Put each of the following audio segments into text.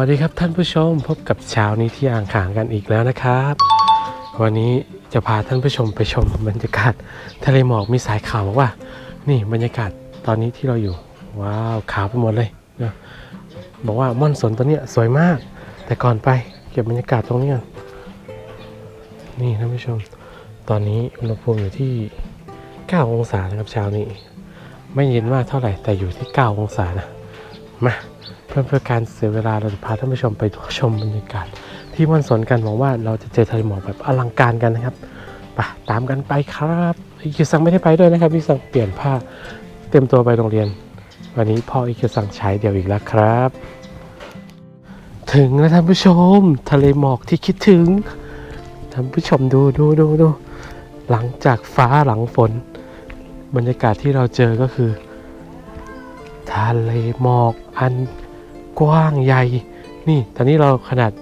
สวัสดีครับท่านผู้ชมพบกับเช้านี้ที่อ่างขางกันอีกแล้วนะครับ วันนี้จะพาท่านผู้ชมไปชมบรรยากาศทะเลหมอกมีสายขาวบอกว่า นี่บรรยากาศตอนนี้ที่เราอยู่ ว้าวขาวไปหมดเลยนะบอกว่าม่อนสนตัวเนี้ยสวยมาก แต่ก่อนไปเก็บบรรยากาศตรงนี้กันนี่ท่านผู้ชม ตอนนี้อุณหภูมิอยู่ที่ 9 องศานะครับเช้านี้ ไม่เย็นมากเท่าไหร่แต่อยู่ที่ 9 องศานะมา พื่อเพื่อการเสียเวลาเราจะพาท่านผู้ชมไปชมบรรยากาศ ที่ม่อนสนกันหวังว่าเราจะเจอทะเลหมอกแบบอลังการกันนะครับไปตามกันไปครับอีคิวซังไม่ได้ไปด้วยนะครับอีคิวซังเปลี่ยนผ้าเตรียมตัวไปโรงเรียน วันนี้พ่ออีคิวซังใช้เดี่ยวอีกแล้วครับ ถึงแล้วท่านผู้ชม ทะเลหมอกที่คิดถึงท่านผู้ชมดูดูดูดูหลังจากฟ้าหลังฝน บรรยากาศที่เราเจอก็คือ ทะเลหมอกอัน กว้างใหญ่ นี่ตอนนี้เราขนาด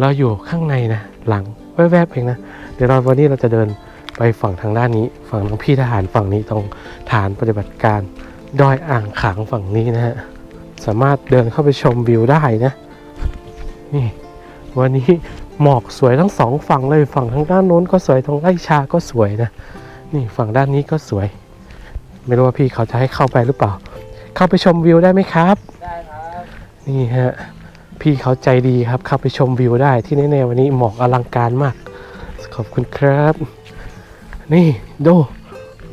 เราอยู่ข้างในนะหลังแวบๆเองนะเดี๋ยวเราวันนี้เราจะเดินไปฝั่งทางด้านนี้ ฝั่งทางพี่ทหารฝั่งนี้ตรงฐานปฏิบัติการดอยอ่างขางฝั่งนี้นะฮะสามารถเดินเข้าไปชมวิวได้นะนี่วันนี้หมอกสวยทั้งสองฝั่งเลยฝั่งทางด้านโน้นก็สวยทางไร่ชาก็สวยนะนี่ฝั่งด้านนี้ก็สวย ไม่รู้ว่าพี่เขาจะให้เข้าไปหรือเปล่า เข้าไปชมวิวได้ไหมครับได้ครับ นี่ฮะ พี่เขาใจดีครับเข้าไปชมวิวได้ที่แน่ๆวันนี้หมอกอลังการมาก ขอบคุณครับ นี่ดู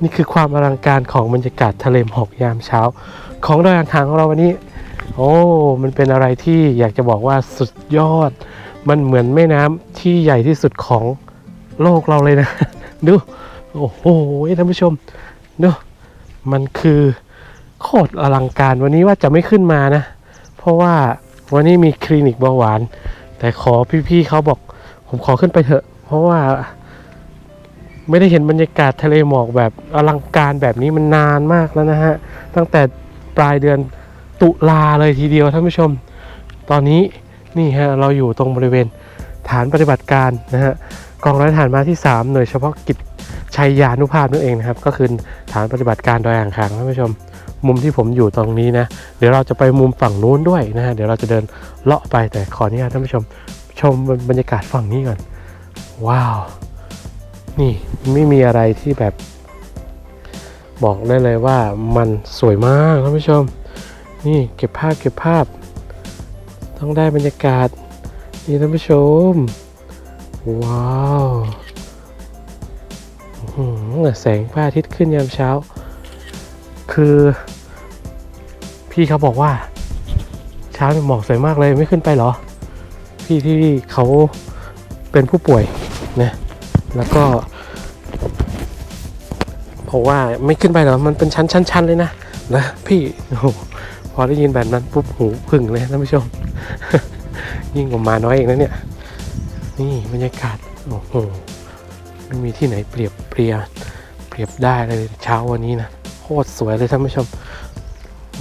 นี่คือความอลังการของบรรยากาศทะเลหมอกยามเช้า ของดอยอ่างขางของเราวันนี้ โอ้ มันเป็นอะไรที่อยากจะบอกว่าสุดยอด มันเหมือนแม่น้ำที่ใหญ่ที่สุดของโลกเราเลยนะ ดู โอ้โหท่านผู้ชมดูมันคือโคตรอลังการวันนี้ว่าจะไม่ขึ้นมานะ ราะว่าวันนี้มีคลินิกเบาหวาน แต่ขอพี่ๆเขาบอก ผมขอขึ้นไปเถอะ เพราะว่า ไม่ได้เห็นบรรยากาศทะเลหมอกแบบอลังการแบบนี้มันนานมากแล้วนะฮะ ตั้งแต่ปลายเดือนตุลาเลยทีเดียวท่านผู้ชม ตอนนี้นี่ฮะเราอยู่ตรงบริเวณฐานปฏิบัติการนะฮะกองร้อยทหารมาที่ 3 หน่วยเฉพาะกิจชัยยานุภาพนั่นเองนะครับ ก็คือฐานปฏิบัติการดอยอ่างขางท่านผู้ชม มุมที่ผมอยู่ตรงนี้นะ เดี๋ยวเราจะไปมุมฝั่งนู้นด้วยนะฮะเดี๋ยวเราจะเดินเลาะไปแต่ขออนุญาตท่านผู้ชมชมบรรยากาศฝั่งนี้ก่อน ว้าว นี่ไม่มีอะไรที่แบบ บอกได้เลยว่ามันสวยมากท่านผู้ชม นี่เก็บภาพเก็บภาพ ต้องได้บรรยากาศนี่ท่านผู้ชม ว้าวแสงพระอาทิตย์ขึ้นยามเช้า คือ พี่เขาบอกว่า เช้าหมอกสวยมากเลยไม่ขึ้นไปหรอ พี่ที่เขาเป็นผู้ป่วยนะแล้วก็บอกว่าไม่ขึ้นไปหรอมันเป็นชั้นชั้นชั้นเลยนะนะพี่โอ้โหพอได้ยินแบบนั้นปุ๊บหูพึ่งเลยท่านผู้ชม ยิ่งกว่ามาน้อยเองนะเนี่ย นี่บรรยากาศโอ้โหไม่มีที่ไหนเปรียบเปรียเปรียบได้เลยเช้าวันนี้นะโคตรสวยเลยท่านผู้ชม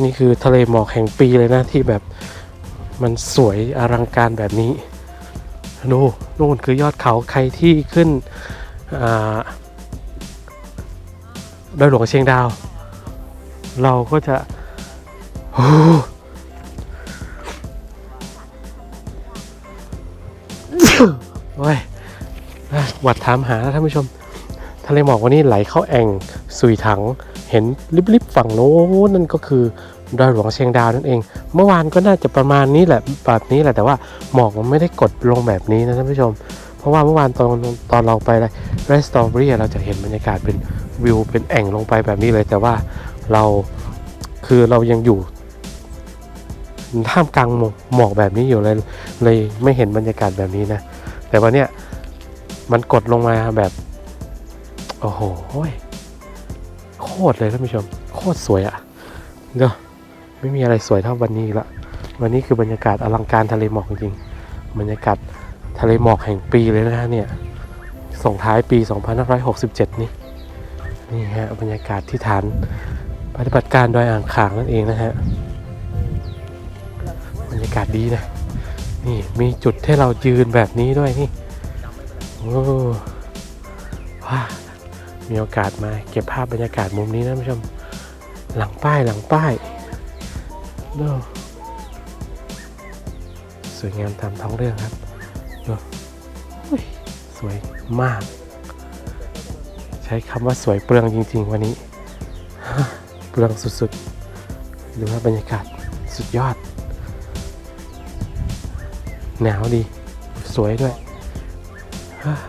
นี่คือทะเลหมอกแห่งปีเลยนะที่แบบมันสวยอลังการแบบนี้ดูนู่นคือยอดเขาใครที่ขึ้นดอยหลวงเชียงดาว เราก็จะโอ้ยหวัดถามหาแล้วท่านผู้ชม ทะเลหมอกวันนี้ไหลเข้าแอ่งสุยถัง เห็นลิบๆฝั่งโน้นนั่นก็คือดอยหลวงเชียงดาวนั่นเอง เมื่อวานก็น่าจะประมาณนี้แหละแบบนี้แหละแต่ว่าหมอกมันไม่ได้กดลงแบบนี้นะท่านผู้ชม เพราะว่าเมื่อวานตอนตอนเราไปเรสตอรี่เราจะเห็นบรรยากาศเป็นวิวเป็นแอ่งลงไปแบบนี้เลย แต่ว่าเราคือเรายังอยู่ท่ามกลางหมอกแบบนี้อยู่เลยเลยไม่เห็นบรรยากาศแบบนี้นะ แต่วันเนี้ยมันกดลงมาแบบ โอ้โห โคตรเลยท่านผู้ชม โคตรสวยอะ่ะเดี๋ยวไม่มีอะไรสวยเท่าวันนี้ละวันนี้คือบรรยากาศอลังการทะเลหมอกจริงๆบรรยากาศทะเลหมอกแห่งปีเลยนะฮะเนี่ยส่งท้ายปี 2567 นี่นี่ฮะบรรยากาศที่ฐานปฏิบัติการดอยอ่างขางนั่นเองนะฮะบรรยากาศดีนะนี่มีจุดให้เรายืนแบบนี้ด้วยนี่โอ้ว้า มีโอกาสมาเก็บภาพบรรยากาศมุมนี้นะผู้ชม หลังป้ายหลังป้ายดูวยงามตามท้องเรื่องครับดูอุ้ยสวยมาก ใช้คำว่าสวยเปลืองจริง ๆ วันนี้ เปลืองสุดๆดูว่าบรรยากาศสุดยอด หนาวดี สวยด้วย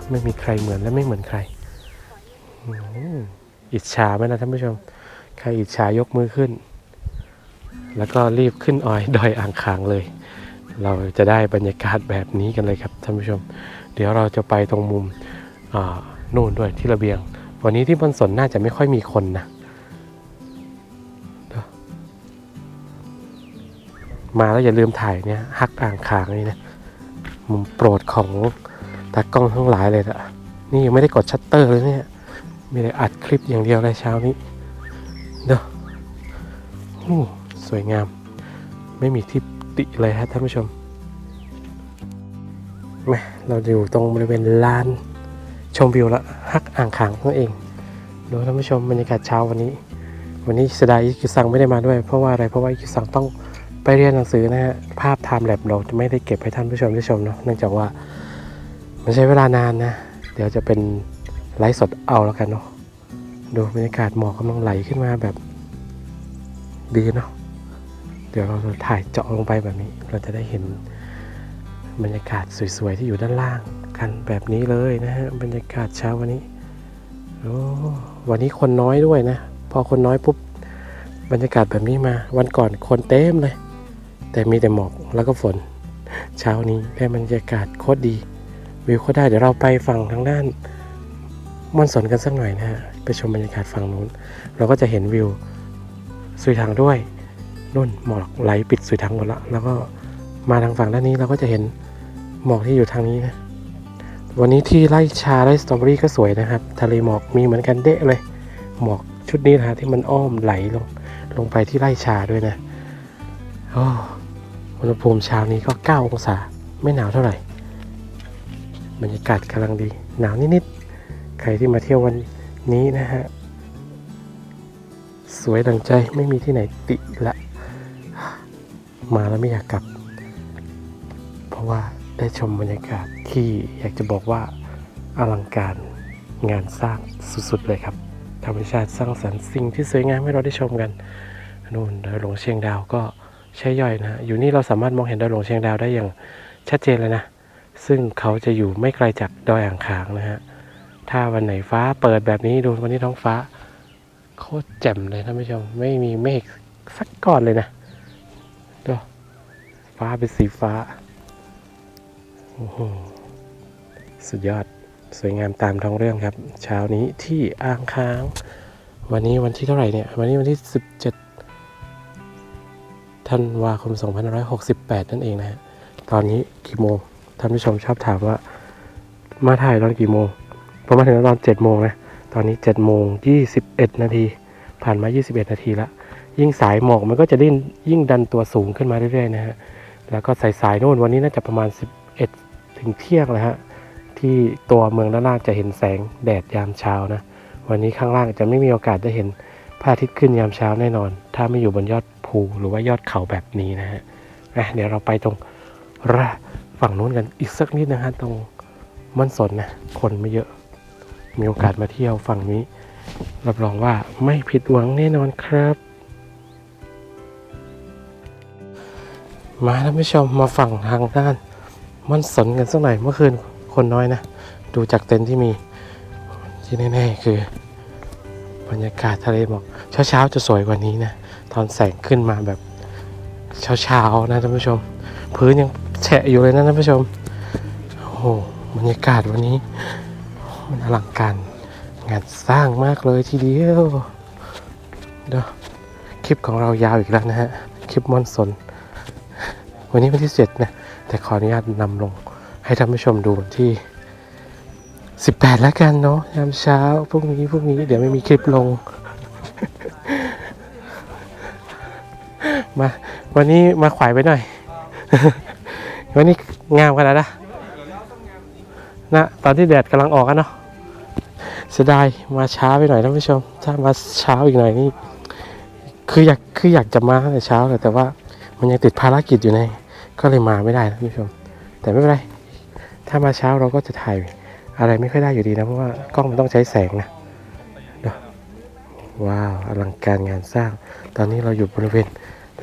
ไม่มีใครเหมือนและไม่เหมือนใคร อิจฉาไหมนะท่านผู้ชม ใครอิจฉายกมือขึ้น แล้วก็รีบขึ้นออยดอยอ่างขางเลย เราจะได้บรรยากาศแบบนี้กันเลยครับท่านผู้ชม เดี๋ยวเราจะไปตรงมุมนู่นด้วยที่ระเบียง วันนี้ที่บนสนน่าจะไม่ค่อยมีคนนะมาแล้วอย่าลืมถ่ายเนี่ยฮักอ่างขางนี่นะมุมโปรดของตากล้องทั้งหลายเลยละนี่ยังไม่ได้กดชัตเตอร์เลยเนี่ย ไมีแต่อัดคลิปอย่างเดียวเลยเช้านี้เด้ออู้สวยงาม ไม่มีที่ติเลยฮะท่านผู้ชมแม่เราอยู่ตรงบริเวณลานชมวิวละฮักอ่างขางนั่นเองดูท่านผู้ชมบรรยากาศเช้าวันนี้ วันนี้เสดายอิคิวซังไม่ได้มาด้วย เพราะว่าอะไรเพราะว่าอิคิวซังต้องไปเรียนหนังสือนะฮะภาพไทม์แลปเราจะไม่ได้เก็บให้ท่านผู้ชมได้ชมเนาะเนื่องจากว่ามันใช้เวลานานนะ เดี๋ยวจะเป็น ไลฟ์สดเอาแล้วกันเนาะดูบรรยากาศหมอกกำลังไหลขึ้นมาแบบดีเนาะเดี๋ยวเราถ่ายเจาะลงไปแบบนี้ เราจะได้เห็นบรรยากาศสวยๆที่อยู่ด้านล่างกันแบบนี้เลยนะฮะบรรยากาศเช้าวันนี้โอ้วันนี้คนน้อยด้วยนะ พอคนน้อยปุ๊บบรรยากาศแบบนี้มา วันก่อนคนเต็มเลย แต่มีแต่หมอกแล้วก็ฝน เช้านี้ได้บรรยากาศโคตรดีวิวโคตรได้เดี๋ยวเราไปฝั่งทางด้าน ม่อนสนกันสักหน่อยนะฮะไปชมบรรยากาศฝั่งนู้น เราก็จะเห็นวิวสุยทางด้วยนุ่นหมอกไหลปิดสุยทางหมดละแล้วก็มาทางฝั่งด้านนี้เราก็จะเห็นหมอกที่อยู่ทางนี้นะ วันนี้ที่ไร่ชาไร่สตรอเบอรี่ก็สวยนะครับ ทะเลหมอกมีเหมือนกันเดะเลย หมอกชุดนี้นะฮะที่มันอ้อมไหลลงลงไปที่ไร่ชาด้วยนะโอ้อุณหภูมิเช้านี้ก็ 9 องศา ไม่หนาวเท่าไหร่ บรรยากาศกำลังดี หนาวนิดๆ ใครที่มาเที่ยววันนี้นะฮะ สวยดังใจไม่มีที่ไหนติละ มาแล้วไม่อยากกลับ เพราะว่าได้ชมบรรยากาศที่อยากจะบอกว่าอลังการงานสร้างสุดๆเลยครับ ธรรมชาติสร้างสรรค์สิ่งที่สวยงามให้เราได้ชมกันนู่นดอยหลวงเชียงดาวก็ใช่ย่อยนะ อยู่นี่เราสามารถมองเห็นดอยหลวงเชียงดาวได้อย่างชัดเจนเลยนะ ซึ่งเขาจะอยู่ไม่ไกลจากดอยอ่างขางนะฮะ ถ้าวันไหนฟ้าเปิดแบบนี้ดูวันนี้ท้องฟ้า โคตรแจ่มเลยท่านผู้ชม ไม่มีเมฆสักก้อนเลยนะดูฟ้าเป็นสีฟ้าโอ้โหสุดยอดสวยงามตามท้องเรื่องครับ เช้านี้ที่อ่างค้าง วันนี้วันที่เท่าไหร่เนี่ย วันนี้วันที่ 17ธันวาคม 2568 นั่นเองนะฮะตอนนี้กี่โมงท่านผู้ชมชอบถามว่า มาถ่ายตอนกี่โมง ผมมาถึงตอน7โมงนะ ตอนนี้7โมง21 นาที ผ่านมา 21 นาทีละ ยิ่งสายหมอกมันก็จะดิ้นยิ่งดันตัวสูงขึ้นมาเรื่อยๆนะฮะ แล้วก็สายสายๆโน่นวันนี้น่าจะประมาณ 11 ถึงเที่ยงแล้วฮะ ที่ตัวเมืองด้านล่างจะเห็นแสงแดดยามเช้านะ วันนี้ข้างล่างจะไม่มีโอกาสได้เห็นพระอาทิตย์ขึ้นยามเช้าแน่นอน ถ้าไม่อยู่บนยอดภูหรือว่ายอดเขาแบบนี้นะฮะอะเดี๋ยวเราไปตรงระฝั่งนู้นกันอีกสักนิดนะฮะตรงมันสนนะคนไม่เยอะ มีโอกาสมาเที่ยวฝั่งนี้ รับรองว่าไม่ผิดหวังแน่นอนครับ มาท่านผู้ชมมาฝั่งทางด้าน มันสนกันสักหน่อยเมื่อคืนคนน้อยนะ ดูจากเต็นท์ที่มี ที่แน่ๆคือบรรยากาศทะเลหมอกเช้าๆจะสวยกว่านี้นะ ตอนแสงขึ้นมาแบบเช้าๆนะท่านผู้ชม พื้นยังแฉะอยู่เลยนะท่านผู้ชม โอ้โหบรรยากาศวันนี้ มันอลังการงานสร้างมากเลยทีเดียวเดี๋ยวคลิปของเรายาวอีกแล้วนะฮะ คลิปมอนสน วันนี้วันที่เจ็ดนะ แต่ขออนุญาตนำลงให้ท่านผู้ชมดูวันที่ 18 แล้วกันเนาะยามเช้าพรุ่งนี้พรุ่งนี้เดี๋ยวไม่มีคลิปลง มา วันนี้มาขวายไปหน่อย วันนี้งามขนาดนะ นะตอนที่แดดกำลังออกกันเนาะเสียดายมาช้าไปหน่อยท่านผู้ชม ถ้ามาเช้าอีกหน่อยนี่คืออยากคืออยากจะมาตั้งแต่เช้าแหละแต่ว่ามันยังติดภารกิจอยู่ใน ก็เลยมาไม่ได้นะท่านผู้ชม แต่ไม่เป็นไร ถ้ามาเช้าเราก็จะถ่ายอะไรไม่ค่อยได้อยู่ดีนะเพราะว่ากล้องมันต้องใช้แสงนะเดี๋ยวว้าวอลังการงานสร้าง ตอนนี้เราอยู่บริเวณ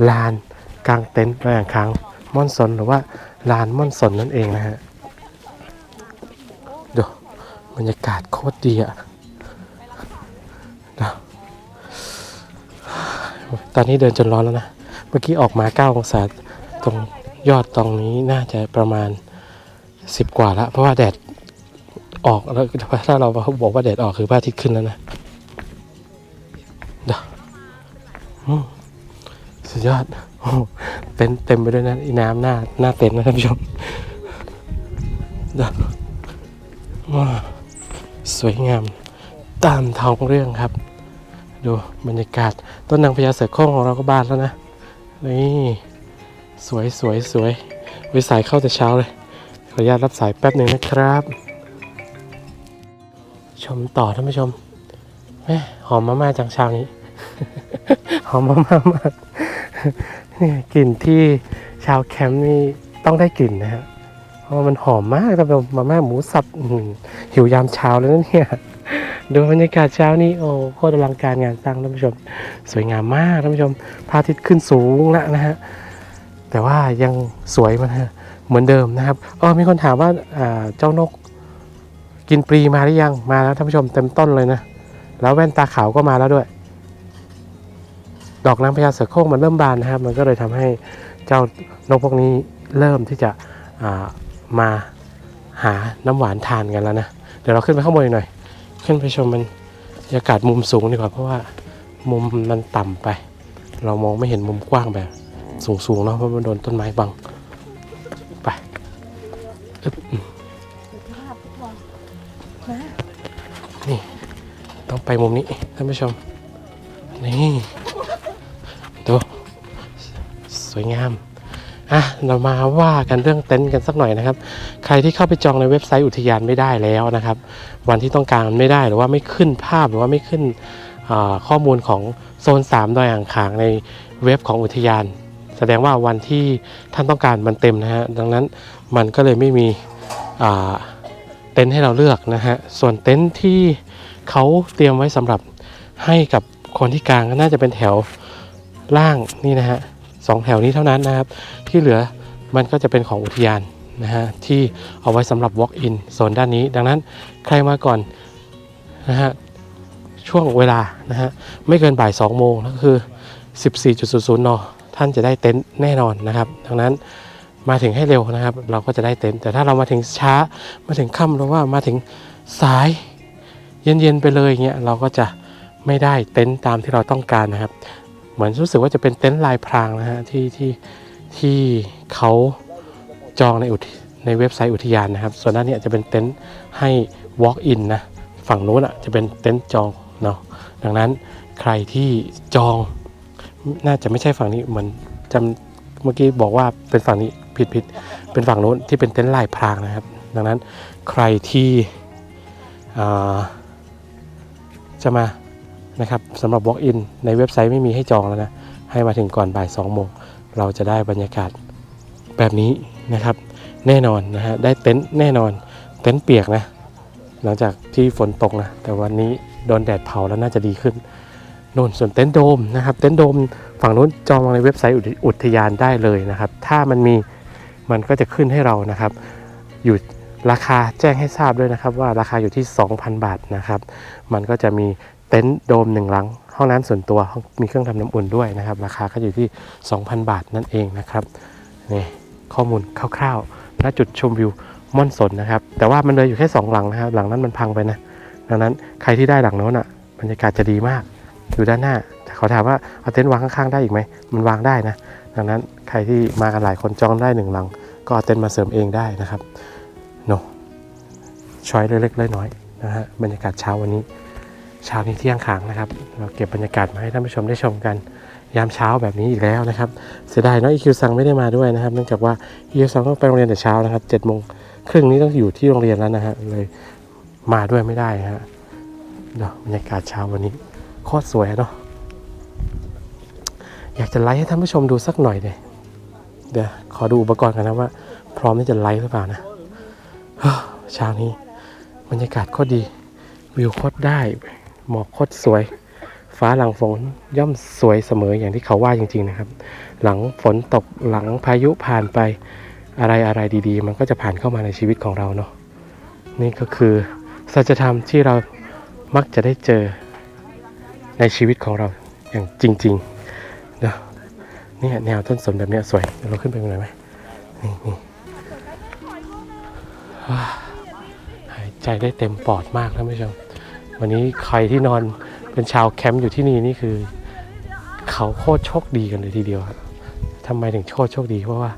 ลานกลางเต็นท์ระหว่างค้างม่อนสนหรือว่าลานม่อนสนนั่นเองนะฮะ บรรยากาศโคตรดีอะเดี๋ยวตอนนี้เดินจนร้อนแล้วนะ เมื่อกี้ออกมา 9 องศา ตรงยอดตรงนี้น่าจะประมาณ 10 กว่าล้วเพราะว่าแดดออกแล้วถ้าเราบอกว่าแดดออกคือพระอาทิตย์ขึ้นแล้วนะเดสุดยอดเต็นเต็มไปด้วยนะน้ำหน้าหน้าเต็นนะท่านผู้ชมเดี๋ยวว้า สวยงามตามท้องเรื่องครับ ดูบรรยากาศ ต้นนางพญาเสือโคร่งของเราก็บานแล้วนะ นี่สวยสวยสวยวิสายเข้าแต่เช้าเลย ขออนุญาตรับสายแป๊บหนึ่งนะครับ ชมต่อท่านผู้ชมแม่หอมมาม่าจังเช้านี้ หอมมาม่ามากนี่กลิ่นที่ชาวแคมป์นี่ต้องได้กลิ่นนะฮะ มันหอมมากท่านผู้ชมมาม่าหมูสับหิวยามเช้าแล้วนะเนี่ยดูบรรยากาศเช้านี้โอ้โคตรอลังการงานสร้างท่านผู้ชม สวยงามมากท่านผู้ชมพระอาทิตย์ขึ้นสูงแล้วนะฮะแต่ว่ายังสวยมันฮะเหมือนเดิมนะครับอ๋อมีคนถามว่าเจ้านกกินปลีมาหรือยังมาแล้วท่านผู้ชมเต็มต้นเลยนะแล้วแว่นตาขาวก็มาแล้วด้วย ดอกนางพญาเสือโคร่งมันเริ่มบานนะครับ มันก็เลยทำให้เจ้านกพวกนี้เริ่มที่จะอ่า มาหาน้ำหวานทานกันแล้วนะ เดี๋ยวเราขึ้นไปข้างบนหน่อย ขึ้นไปชมมันบรรยากาศมุมสูงดีกว่า เพราะว่ามุมมันต่ำไป เรามองไม่เห็นมุมกว้างแบบสูงๆเนาะเพราะมันโดนต้นไม้บังไปอึ๊บนี่ต้องไปมุมนี้ท่านผู้ชม นี่ดูสวยงาม อะเรามาว่ากันเรื่องเต็นท์กันสักหน่อยนะครับ ใครที่เข้าไปจองในเว็บไซต์อุทยานไม่ได้แล้วนะครับ วันที่ต้องการมันไม่ได้หรือว่าไม่ขึ้นภาพหรือว่าไม่ขึ้นข้อมูลของโซน 3 ดอยอ่างขางในเว็บของอุทยาน แสดงว่าวันที่ท่านต้องการมันเต็มนะฮะดังนั้นมันก็เลยไม่มีเต็นท์ให้เราเลือกนะฮะส่วนเต็นท์ที่เขาเตรียมไว้สำหรับให้กับคนที่กลางก็น่าจะเป็นแถวล่างนี่นะฮะ สองแถวนี้เท่านั้นนะครับ ที่เหลือมันก็จะเป็นของอุทยานนะฮะที่เอาไว้สำหรับ walk in โซนด้านนี้ ดังนั้นใครมาก่อนนะฮะช่วงเวลานะฮะไม่เกินบ่าย 2 โมงก็คือ 14.00นท่านจะได้เต็นท์แน่นอนนะครับ ดังนั้นมาถึงให้เร็วนะครับ เราก็จะได้เต็นท์แต่ถ้าเรามาถึงช้ามาถึงค่ำหรือว่ามาถึงสายเย็นๆไปเลยเงี้ยเราก็จะไม่ได้เต็นท์ตามที่เราต้องการนะครับ เหมือนรู้สึกว่าจะเป็นเต็นท์ลายพรางนะฮะที่ที่ที่เขาจองในอุทในเว็บไซต์อุทยานนะครับ ส่วนด้านนี้จะเป็นเต็นท์ให้ walk in นะฝั่งนู้นอะจะเป็นเต็นท์จองเนาะดังนั้นใครที่จองน่าจะไม่ใช่ฝั่งนี้เหมือนจำเมื่อกี้บอกว่าเป็นฝั่งนี้ผิดผิดเป็นฝั่งโน้นที่เป็นเต็นท์ลายพรางนะครับ ดังนั้นใครที่จะมา นะครับสำหรับ walk in ในเว็บไซต์ไม่มีให้จองแล้วนะ ให้มาถึงก่อนบ่าย2โมงเราจะได้บรรยากาศแบบนี้นะครับ แน่นอนนะฮะได้เต็นท์แน่นอนเต็นท์เปียกนะ หลังจากที่ฝนตกนะ แต่วันนี้โดนแดดเผาแล้วน่าจะดีขึ้นโน่นส่วนเต็นท์โดมนะครับ เต็นท์โดมฝั่งนู้นจองในเว็บไซต์อุทอุทยานได้เลยนะครับ ถ้ามันมีมันก็จะขึ้นให้เรานะครับ อยู่ราคาแจ้งให้ทราบด้วยนะครับว่าราคาอยู่ที่ 2,000 บาทนะครับ มันก็จะมี เต็นท์โดมหนึ่งหลัง ห้องน้ำส่วนตัวมีเครื่องทำน้ำอุ่นด้วยนะครับ ราคาก็อยู่ที่ 2,000 บาทนั่นเองนะครับนี่ข้อมูลคร่าวๆณจุดชมวิวม่อนสนนะครับ แต่ว่ามันเลยอยู่แค่สองหลังนะครับ หลังนั้นมันพังไปนะ ดังนั้นใครที่ได้หลังโน้นอะบรรยากาศจะดีมาก อยู่ด้านหน้าแต่เขาถามว่าเอาเต็นท์วางข้างๆได้อีกไหมมันวางได้นะ ดังนั้นใครที่มากันหลายคนจองได้หนึ่งหลัง ก็เอาเต็นท์มาเสริมเองได้นะครับโนช้อยเล็กๆน้อยๆนะฮะบรรยากาศเช้าวันนี้ เช้านี้เที่ยงขางนะครับ เราเก็บบรรยากาศมาให้ท่านผู้ชมได้ชมกันยามเช้าแบบนี้อีกแล้วนะครับ เสียดายเนาะอีคิวซังไม่ได้มาด้วยนะครับเนื่องจากว่าอีคิวซังต้องไปโรงเรียนแต่เช้านะครับเจ็ดโมงครึ่งนี้ต้องอยู่ที่โรงเรียนแล้วนะฮะเลยมาด้วยไม่ได้ฮะเดี๋ยวบรรยากาศเช้าวันนี้โคตรสวยเนาะอยากจะไลฟ์ให้ท่านผู้ชมดูสักหน่อยเลยเดี๋ยวขอดูอุปกรณ์กันนะว่า พร้อมที่จะไลฟ์หรือเปล่านะเฮ้อเช้านี้บรรยากาศโคตรดีวิวโคตรได้ หมอกโคตรสวย ฟ้าหลังฝนย่อมสวยเสมออย่างที่เขาว่าจริง ๆนะครับ หลังฝนตกหลังพายุผ่านไปอะไรอะไรดีๆ มันก็จะผ่านเข้ามาในชีวิตของเราเนาะนี่ก็คือสัจธรรมที่เรามักจะได้เจอในชีวิตของเราอย่างจริงๆเนาะนี่แนวต้นสนแบบนี้สวยเราขึ้นไปหน่อยไหมนี่นี่หายใจได้เต็มปอดมากท่านผู้ชม วันนี้ใครที่นอนเป็นชาวแคมป์อยู่ที่นี่นี่คือ เขาโคตรโชคดีกันเลยทีเดียวครับทำไมถึงโคตรโชคดีเพราะว่า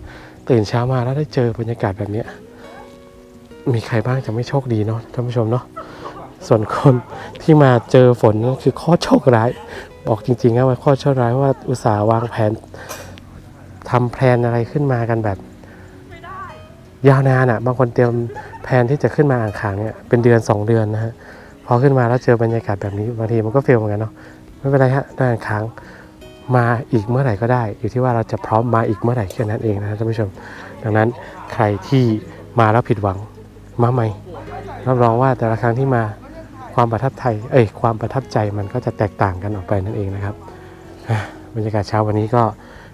ตื่นเช้ามาแล้วได้เจอบรรยากาศแบบเนี้มีใครบ้างจะไม่โชคดีเนาะท่านผู้ชมเนาะส่วนคนที่มาเจอฝนนั่นคือโคตรโชคร้าย บอกจริงๆนะว่าโคตรโชคร้ายว่าอุตสาห์วางแผนทำแพลนอะไรขึ้นมากันแบบ ยาวนานอะ่ะ บางคนเตรียมแผนที่จะขึ้นมาอ่างขางเนี่ยเป็นเดือนสองเดือนนะฮะ พอขึ้นมาแล้วเจอบรรยากาศแบบนี้บางทีมันก็เฟลเหมือนกันเนาะไม่เป็นไรฮะด้อ่างขางมาอีกเมื่อไหร่ก็ได้ อยู่ที่ว่าเราจะพร้อมมาอีกเมื่อไหร่แค่นั้นเองนะท่านผู้ชม ดังนั้นใครที่มาแล้วผิดหวังมาใหม่รับรองว่าแต่ละครั้งที่มาความประทับใจเอ้ยความประทับใจมันก็จะแตกต่างกันออกไปนั่นเองนะครับบรรยากาศเช้าวันนี้ก็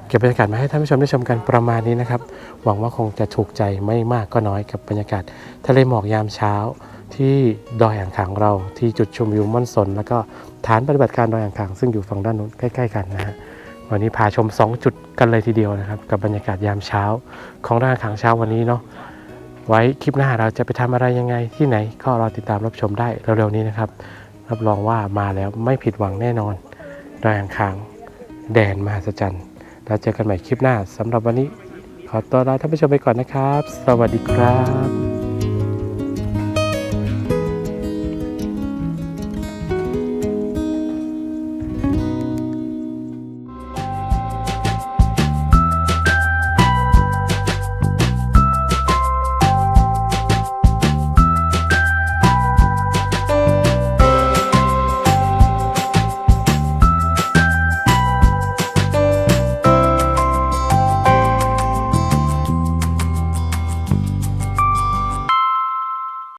เก็บบรรยากาศมาให้ท่านผู้ชมได้ชมกันประมาณนี้นะครับ หวังว่าคงจะถูกใจไม่มากก็น้อยกับบรรยากาศทะเลหมอกยามเช้า ที่ดอยอ่างขางเราที่จุดชมวิวม่อนสน แล้วก็ฐานปฏิบัติการดอยอ่างขางซึ่งอยู่ฝั่งด้านนู้นใกล้ๆกันนะฮะวันนี้พาชม 2 จุดกันเลยทีเดียวนะครับ กับบรรยากาศยามเช้า ของดอยอ่างขางเช้าวันนี้เนาะไว้คลิปหน้าเราจะไปทำอะไรยังไงที่ไหนก็รอติดตามรับชมได้เร็วๆนี้นะครับ รับรองว่ามาแล้วไม่ผิดหวังแน่นอนดอยอ่างขางแดนมหัศจรรย์แล้วเจอกันใหม่คลิปหน้าสำหรับวันนี้ ขอตัวลาท่านผู้ชมไปก่อนนะครับ สวัสดีครับ